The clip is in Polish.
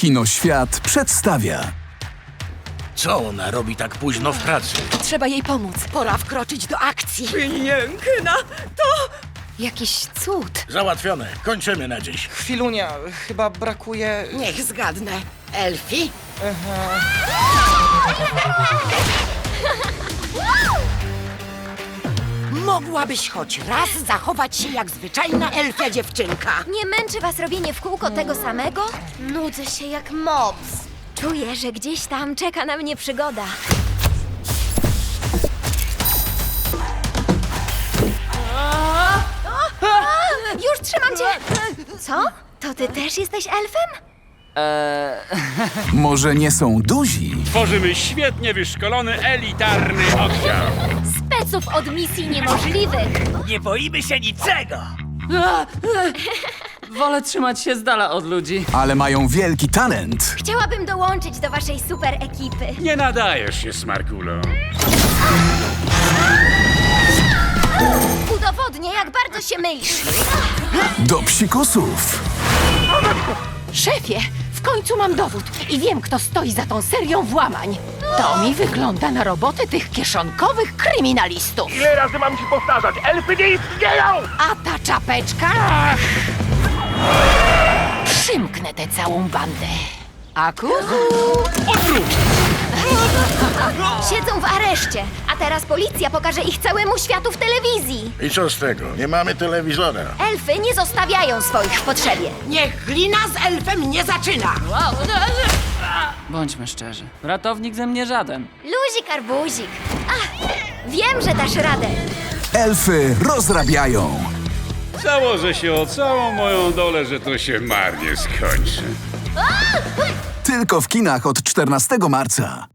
Kinoświat przedstawia Co ona robi tak późno w pracy? Trzeba jej pomóc. Pora wkroczyć do akcji. Piękna, to... Jakiś cud. Załatwione. Kończymy na dziś. Chwilunia, chyba brakuje... Niech zgadnę. Elfi? Mogłabyś choć raz zachować się jak zwyczajna elfia dziewczynka. Nie męczy was robienie w kółko tego samego? Nudzę się jak mops. Czuję, że gdzieś tam czeka na mnie przygoda. Już trzymam cię! Co? To ty też jesteś elfem? Może nie są duzi, Tworzymy świetnie wyszkolony, elitarny oddział. Speców od misji niemożliwych. Nie boimy się niczego! Wolę trzymać się z dala od ludzi. ale mają wielki talent. Chciałabym dołączyć do waszej super ekipy. Nie nadajesz się, Smarkulo. Udowodnię, jak bardzo się mylisz. Do psikusów. Szefie, w końcu mam dowód i wiem, kto stoi za tą serią włamań. To mi wygląda na roboty tych kieszonkowych kryminalistów. Ile razy mam ci powtarzać? Elfy nie istnieją! A ta czapeczka? Przymknę tę całą bandę. Aku? Siedzą w areszcie, a teraz policja pokaże ich całemu światu w telewizji. I co z tego? Nie mamy telewizora. Elfy nie zostawiają swoich w potrzebie. Niech glina z elfem nie zaczyna. Bądźmy szczerzy. Ratownik ze mnie żaden. Luzik, arbuzik. Ach, wiem, że dasz radę. Elfy rozrabiają. Założę się o całą moją dolę, że to się marnie skończy. Tylko w kinach od 14 marca.